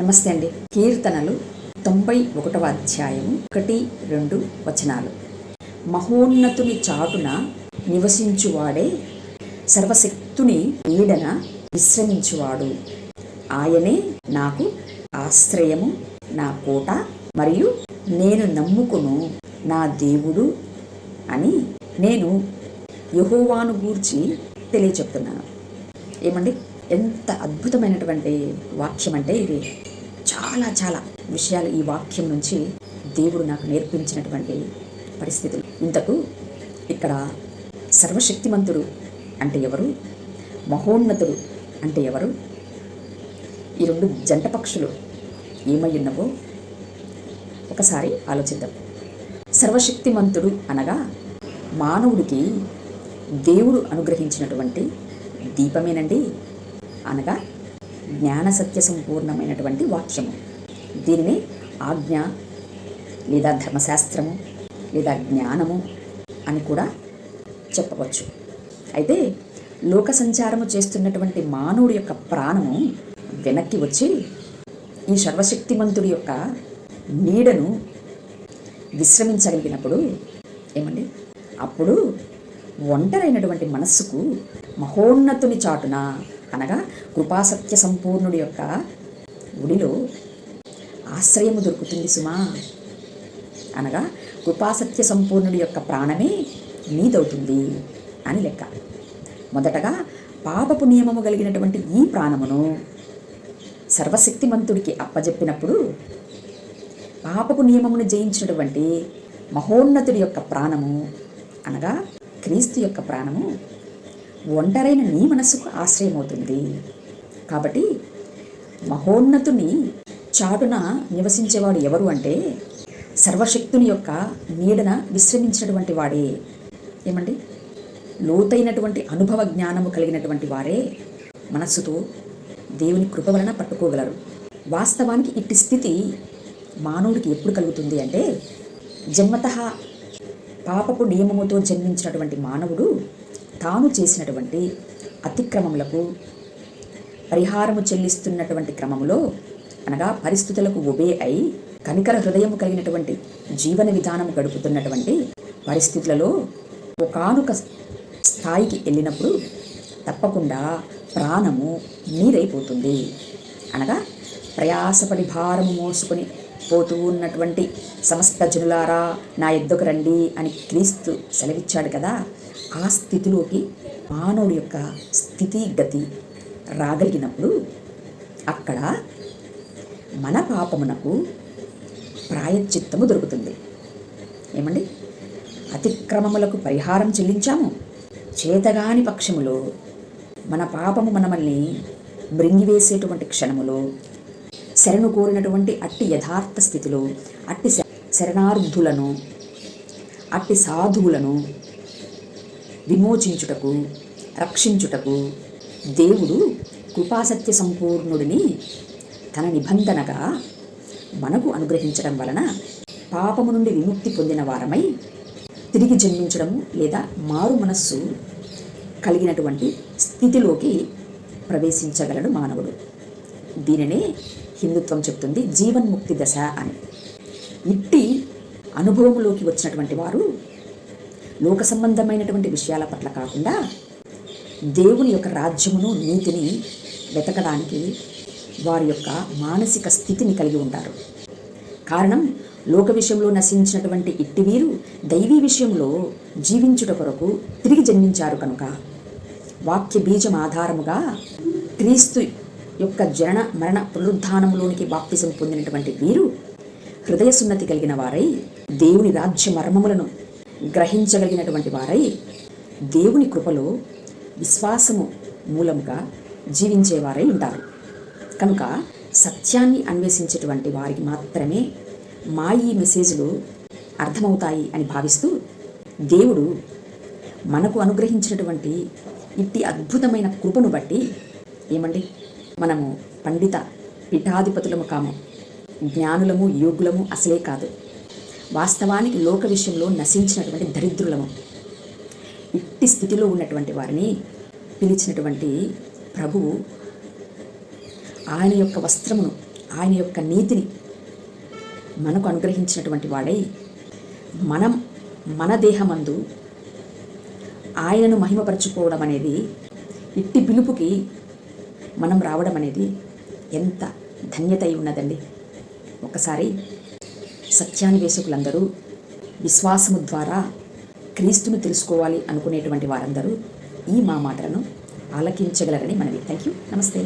నమస్తే అండి. కీర్తనలు తొంభై ఒకటవ అధ్యాయం ఒకటి రెండు వచనాలు. మహోన్నతుని చాటున నివసించువాడే సర్వశక్తుని ఈడన విశ్రమించువాడు. ఆయనే నాకు ఆశ్రయము నా కోట మరియు నేను నమ్ముకును నా దేవుడు అని నేను యహోవాను గూర్చి తెలియచెప్తున్నాను. ఏమండి? ఎంత అద్భుతమైనటువంటి వాక్యం అంటే ఇది. చాలా చాలా విషయాలు ఈ వాక్యం నుంచి దేవుడు నాకు నేర్పించినటువంటి పరిస్థితులు. ఇంతకు ఇక్కడ సర్వశక్తిమంతుడు అంటే ఎవరు? మహోన్నతుడు అంటే ఎవరు? ఈ రెండు జంట పక్షులు ఏమై ఉన్నవో ఒకసారి ఆలోచిద్దాం. సర్వశక్తిమంతుడు అనగా మానవుడికి దేవుడు అనుగ్రహించినటువంటి దీపమేనండి. అనగా జ్ఞాన సత్య సంపూర్ణమైనటువంటి వాక్యము. దీనిని ఆజ్ఞ లేదా ధర్మశాస్త్రము లేదా జ్ఞానము అని కూడా చెప్పవచ్చు. అయితే లోక సంచారము చేస్తున్నటువంటి మానవుడి యొక్క ప్రాణము వెనక్కి వచ్చి ఈ సర్వశక్తిమంతుడి యొక్క నీడను విశ్రమించగలిగినప్పుడు ఏమండి? అప్పుడు ఒంటరైనటువంటి మనస్సుకు మహోన్నతుని చాటున అనగా కృపాసత్య సంపూర్ణుడి యొక్క గుడిలో ఆశ్రయము దొరుకుతుంది సుమా. అనగా కృపాసత్య సంపూర్ణుడి యొక్క ప్రాణమే నీదవుతుంది అని లెక్క. మొదటగా పాపపు నియమము కలిగినటువంటి ఈ ప్రాణమును సర్వశక్తిమంతుడికి అప్పజెప్పినప్పుడు పాపపు నియమమును జయించినటువంటి మహోన్నతుడి యొక్క ప్రాణము అనగా క్రీస్తు యొక్క ప్రాణము ఒంటరైన నీ మనస్సుకు ఆశ్రయమవుతుంది. కాబట్టి మహోన్నతుని చాటున నివసించేవాడు ఎవరు అంటే సర్వశక్తుని యొక్క నీడన విశ్రమించినటువంటి వాడే. ఏమండి? లోతైనటువంటి అనుభవ జ్ఞానము కలిగినటువంటి వారే మనస్సుతో దేవుని కృప వలన పట్టుకోగలరు. వాస్తవానికి ఇట్టి స్థితి మానవుడికి ఎప్పుడు కలుగుతుంది అంటే జన్మత పాపపు నియమముతో జన్మించినటువంటి మానవుడు తాను చేసినటువంటి అతిక్రమములకు పరిహారము చెల్లిస్తున్నటువంటి క్రమములో అనగా పరిస్థితులకు ఒబే అయి కనికర హృదయము కలిగినటువంటి జీవన విధానం గడుపుతున్నటువంటి పరిస్థితులలో ఒకనొక స్థాయికి వెళ్ళినప్పుడు తప్పకుండా ప్రాణము నీరైపోతుంది. అనగా ప్రయాసపడి భారము మోసుకొని పోతూ ఉన్నటువంటి సమస్త జనులారా నా ఎద్దుకు రండి అని క్రీస్తు సెలవిచ్చాడు కదా ఆ స్థితిలోకి మానవుడి యొక్క స్థితి గతి రాగలిగినప్పుడు అక్కడ మన పాపమునకు ప్రాయశ్చిత్తము దొరుకుతుంది. ఏమండి? అతిక్రమములకు పరిహారం చెల్లించాము. చేతగాని పక్షములో మన పాపము మనమల్ని మృంగివేసేటువంటి క్షణములో శరణు కోరినటువంటి అట్టి యథార్థ స్థితిలో అట్టి శరణార్థులను అట్టి సాధువులను విమోచించుటకు రక్షించుటకు దేవుడు కృపాసత్య సంపూర్ణుడిని తన నిబంధనగా మనకు అనుగ్రహించడం వలన పాపము నుండి విముక్తి పొందిన వారమై తిరిగి జన్మించడము లేదా మారు మనస్సు కలిగినటువంటి స్థితిలోకి ప్రవేశించగలడు మానవుడు. దీనినే హిందుత్వం చెప్తుంది జీవన్ముక్తి దశ అని. ఇట్టి అనుభవంలోకి వచ్చినటువంటి వారు లోక సంబంధమైనటువంటి విషయాల పట్ల కాకుండా దేవుని యొక్క రాజ్యమును నీతిని వెతకడానికి వారి యొక్క మానసిక స్థితిని కలిగి ఉంటారు. కారణం లోక విషయంలో నశించినటువంటి ఇట్టి వీరు దైవీ విషయంలో జీవించుట కొరకు తిరిగి జన్మించారు కనుక వాక్య బీజం ఆధారముగా క్రీస్తు యొక్క జనన మరణ పునరుద్ధానంలోనికి బాప్తిజం పొందినటువంటి వీరు హృదయ సున్నతి కలిగిన వారై దేవుని రాజ్య మర్మములను గ్రహించగలిగినటువంటి వారై దేవుని కృపలో విశ్వాసము మూలంగా జీవించేవారై ఉంటారు. కనుక సత్యాన్ని అన్వేషించేటువంటి వారికి మాత్రమే మా ఈ మెసేజ్లు అర్థమవుతాయి అని భావిస్తూ దేవుడు మనకు అనుగ్రహించినటువంటి ఇట్టి అద్భుతమైన కృపను బట్టి ఏమండి? మనము పండిత పీఠాధిపతులము కాము జ్ఞానులము యోగులము అసలే కాదు. వాస్తవానికి లోక విషయంలో నశించినటువంటి దరిద్రులము. ఇట్టి స్థితిలో ఉన్నటువంటి వారిని పిలిచినటువంటి ప్రభువు ఆయన యొక్క వస్త్రమును ఆయన యొక్క నీతిని మనకు అనుగ్రహించినటువంటి వాడై మనం మన దేహమందు ఆయనను మహిమపరచుకోవడం అనేది ఇట్టి పిలుపుకి మనం రావడం అనేది ఎంత ధన్యత అయి ఉన్నదండి. ఒకసారి సత్యాన్వేషకులందరూ విశ్వాసము ద్వారా క్రీస్తును తెలుసుకోవాలి అనుకునేటువంటి వారందరూ ఈ మా మాటలను ఆలకించగలరని మనవి. థ్యాంక్ యూ నమస్తే